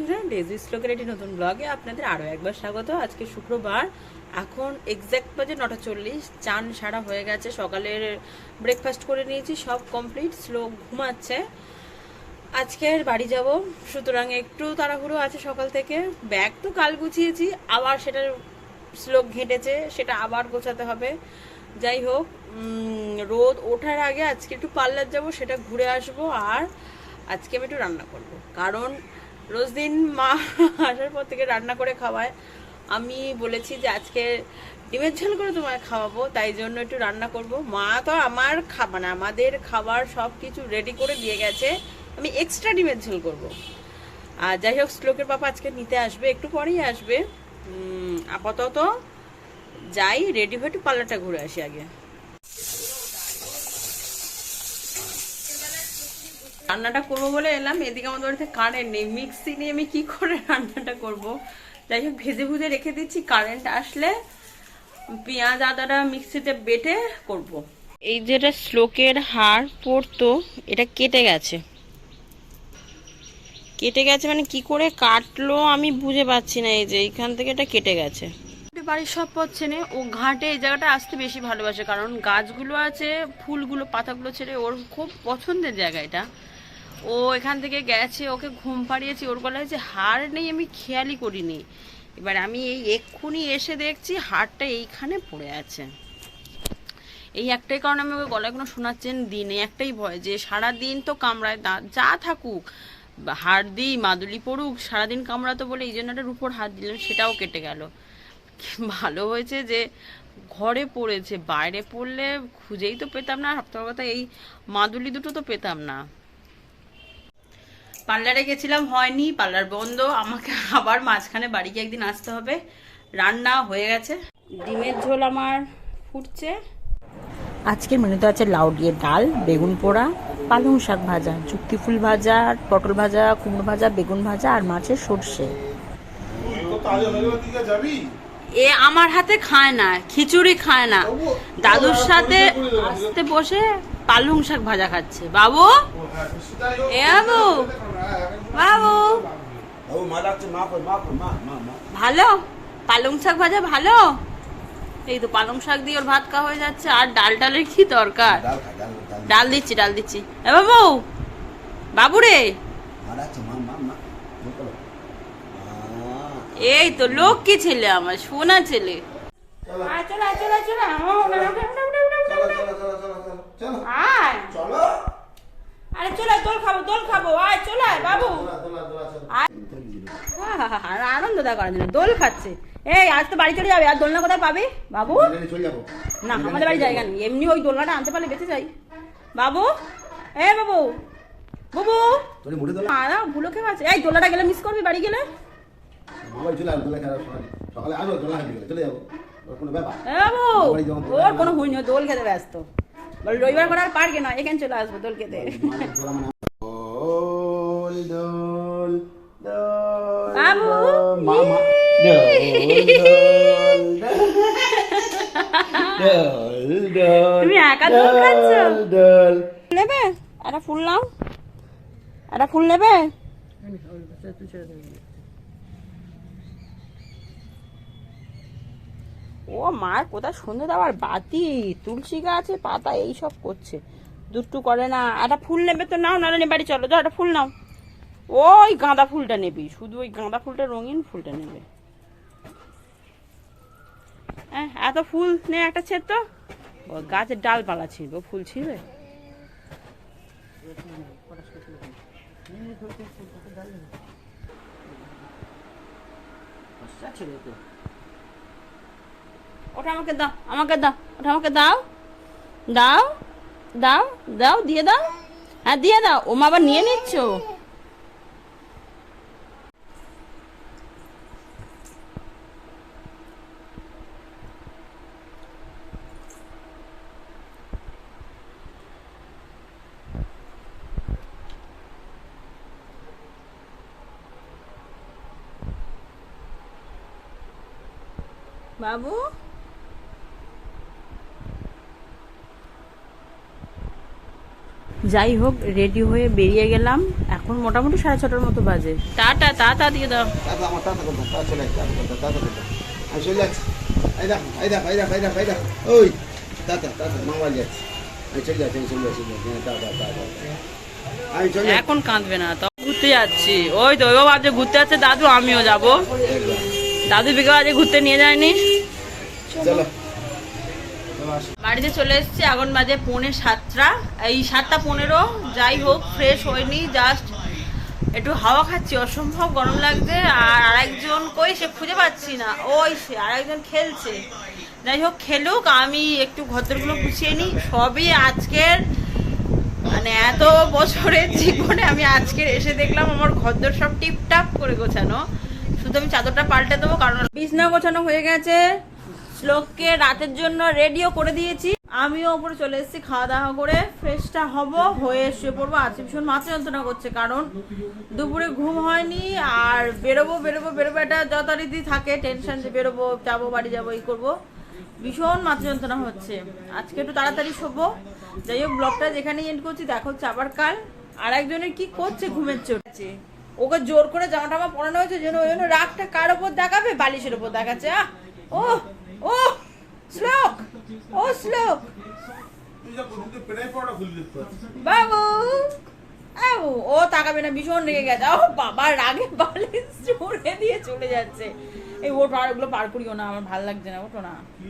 বন্ধুরা ডেজি শ্লোকের একটি নতুন ব্লগে আপনাদের আরও একবার স্বাগত। আজকে শুক্রবার। এখন এক্স্যাক্ট বাজে নটা চল্লিশ। চান সারা হয়ে গেছে। সকালের ব্রেকফাস্ট করে নিয়েছি, সব কমপ্লিট শ্লোক ঘুমাচ্ছে। আজকের বাড়ি যাব। সুতরাং একটু তাড়াহুড়ো আছে সকাল থেকে। ব্যাগ তো কাল গুছিয়েছি। আবার সেটার শ্লোক ঘেঁটেছে, সেটা আবার গোছাতে হবে। যাই হোক রোদ ওঠার আগে আজকে একটু পার্লার যাব, সেটা ঘুরে আসব। আর আজকে আমি একটু রান্না করব। কারণ রোজ দিন মা আসার পর থেকে রান্না করে খাওয়ায়। আমি বলেছি যে আজকে ডিমের ঝোল করে তোমায় খাওয়াবো, তাই জন্য একটু রান্না করব। মা তো আমার খা মানে আমাদের খাবার সব কিছু রেডি করে দিয়ে গেছে। আমি এক্সট্রা ডিমের ঝোল করব। আর যাই হোক, শ্লোকের পাপা আজকে নিতে আসবে, একটু পরেই আসবে। আপাতত যাই রেডি হয়ে একটু পার্লারটা ঘুরে আসি আগে। রান্নাটা করব বলে এলাম। এদিকে আমাদের বাড়িতে কারেন্ট নেই। মিক্সি নিয়ে আমি কি করে রান্নাটা করব? যাই হোক ভেজে ভুজে রেখে দিচ্ছি। কারেন্ট আসলে পেঁয়াজ আদাটা মিক্সিতে বেটে করব। এই যেটা শ্লোকের হাড় পড়তো এটা কেটে গেছে। কেটে গেছে মানে কি করে কাটলো আমি বুঝে পাচ্ছি না। এই যে এইখান থেকে এটা কেটে গেছে। বাড়ির সব পথছে না ও ঘাটে এই জায়গাটা আসতে বেশি ভালোবাসে। কারণ গাছগুলো আছে ফুলগুলো পাতাগুলো ছেড়ে ওর খুব পছন্দের জায়গা এটা। ও এখান থেকে গেছে, ওকে ঘুম পাড়িয়েছি, ওর গলায় যে হাড় নেই, আমি খেয়ালই করিনি। এবার আমি এই এক্ষুনি এসে দেখছি হাড়টা এইখানে পড়ে আছে। এই একটাই কারণে আমি ওকে গলায় কোনো শোনাচ্ছেন দিনে, একটাই ভয় যে সারা দিন তো কামড়ায়, দা- যা থাকুক, হাড় দিই, মাদুলি পড়ুক, সারাদিন কামড়াতো বলে এই জন্য একটা রুপোর হাত দিলাম, সেটাও কেটে গেল। ভালো হয়েছে যে ঘরে পড়েছে, বাইরে পড়লে খুঁজেই তো পেতাম না সপ্তাহ কথা এই মাদুলি দুটো তো পেতাম না। পার্লারে গেছিলাম হয়নি পার্লার বন্ধ আমাকে আবার মাঝখানে বাড়িকে একদিন আসতে হবে। রান্না হয়ে গেছে ডিমের ঝোল আমার ফুটছে। আজকের মেনুতে আছে লাউ দিয়ে ডাল বেগুন পোড়া পালং শাক ভাজা যুক্তি ফুল ভাজা পটল ভাজা কুমড়ো ভাজা বেগুন ভাজা আর মাছের সর্ষে। হয়ে এ আমার হাতে খায় না খিচুড়ি খায় না। দাদুর সাথে আসতে বসে পালং শাক ভাজা খাচ্ছে। বাবু? এ বাবু বাবু ও মা ডাকছে মা কই মা কই মা মা মা ভালো? পালং শাক ভাজা ভালো? এই তো পালং শাক দিয়ে ওর ভাত খাওয়া হয়ে যাচ্ছে আর ডাল ডালের কি দরকার? ডাল দিচ্ছি ডাল দিচ্ছি। এ বাবু বাবু রে। এই তো লোক কি ছেলে আমার সোনা ছেলে। আরে চলে দোল খাব দোল খাব আয় চলে বাবু। আনন্দ দা করার জন্য। দোল খাচ্ছে। এই আজ তো বাড়ি চলে যাবে। আর দোলনা কোথায় পাবে? বাবু? না আমাদের বাড়ি জায়গা নেই। এমনি ওই দোলনাটা আনতে পারলে বেঁচে যাই। বাবু? এ বাবু? বাবু? মারা ভুলো খেয়ে আছে এই দোলাটা গেলে মিস করবি বাড়ি গেলে? সকালে চলে যাব। কোনো ব্যাপার? ওর কোনো হুই নেই দোল খেতে ব্যস্ত। রবিবার করে আর পার্কে নয় এখানে চলে আসব দোল খেতে। দোল তুমি একা দোল খাচ্ছ? দোল নেবে? একটা ফুল নাও। একটা ফুল নেবে? ও মার কোথায় সন্ধে দেওয়ার বাতি? তুলসী গাছে পাতা এইসব করছে। দুট্টু করে না। একটা ফুল নেবে তো নাও নাহলে বাড়ি চলো। যাও একটা ফুল নাও। ওই গাঁদা ফুলটা নেবি, শুধু ওই গাঁদা ফুলটা রঙিন ফুলটা নেবে। হ্যাঁ এত ফুল নে একটা ছেদ তো। ও গাছের ডালপালা ও ফুল ছিঁড়বে? ওটা আমাকে দাও আমাকে দাও, ওটা আমাকে দাও। দাও দাও দাও, দিয়ে দাও। হ্যাঁ দিয়ে দাও ও মা আবার নিয়ে নিচ্ছ। বাবু? যাই হোক রেডি হয়ে বেরিয়ে গেলাম। এখন মোটামুটি সাড়ে ছটার মতো বাজে। টাটা টাটা দিয়ে দাও। এখন কাঁদবে না তো ঘুরতে যাচ্ছি। ওই তো ওইও ভাবছে ঘুরতে যাচ্ছে দাদু আমিও যাব। দাদু বিকে আজকে ঘুরতে নিয়ে যায়নি? বাড়িতে চলে এসেছি, এখন বাজে পৌনে সাতটা। এই সাতটা পনেরো, যাই হোক ফ্রেশ হয়নি জাস্ট একটু হাওয়া খাচ্ছি, অসম্ভব গরম লাগছে, আর আরেকজন কই সে খুঁজে পাচ্ছি না। ওই সে, আরেকজন খেলছে। যাই হোক, খেলুক, আমি একটু ঘরদরগুলো গুছিয়ে নিই। সবই আজকের মানে এত বছরের জীবনে আমি আজকে এসে দেখলাম আমার ঘরদর সব টিপটাপ করে গোছানো। শুধু আমি চাদরটা পাল্টে দেবো, কারণ বিছনা গোছানো হয়ে গেছে। শ্লোককে রাতের জন্য রেডিও করে দিয়েছি। আমিও ওপরে চলে এসেছি খাওয়া দাওয়া করে ফ্রেশটা হব, হয়ে শুয়ে পড়ব। আজকে ভীষণ মাথা যন্ত্রণা করছে, কারণ দুপুরে ঘুম হয়নি আর বেরোবো বেরোবো বেরোবো, এটা যথারীতি থাকে টেনশন যে বেরোবো, যাব, বাড়ি যাব, এই করব। ভীষণ মাথা যন্ত্রণা হচ্ছে। আজকে একটু তাড়াতাড়ি শোবো। যাই হোক ব্লগটা যেখানেই এন্ড করছি, দেখো হচ্ছে আবার কাল। আর একজনের কি করছে ঘুমের চড়ছে ওকে জোর করে জামা টামা পরানো হয়েছে, যেন ওই জন্য রাগটা কার ওপর দেখাবে? বালিশের ওপর দেখাচ্ছে, আহ! ও ও, শ্লোক ও শ্লোক। বাবু বাবু, ও তাকাবে না, ভীষণ রেগে গেছে। ও বাবা, রাগে বালিশ ছুড়ে দিয়ে চলে যাচ্ছে। এই ওর ওগুলো পার করিও না, আমার ভালো লাগছে না, ওঠো না।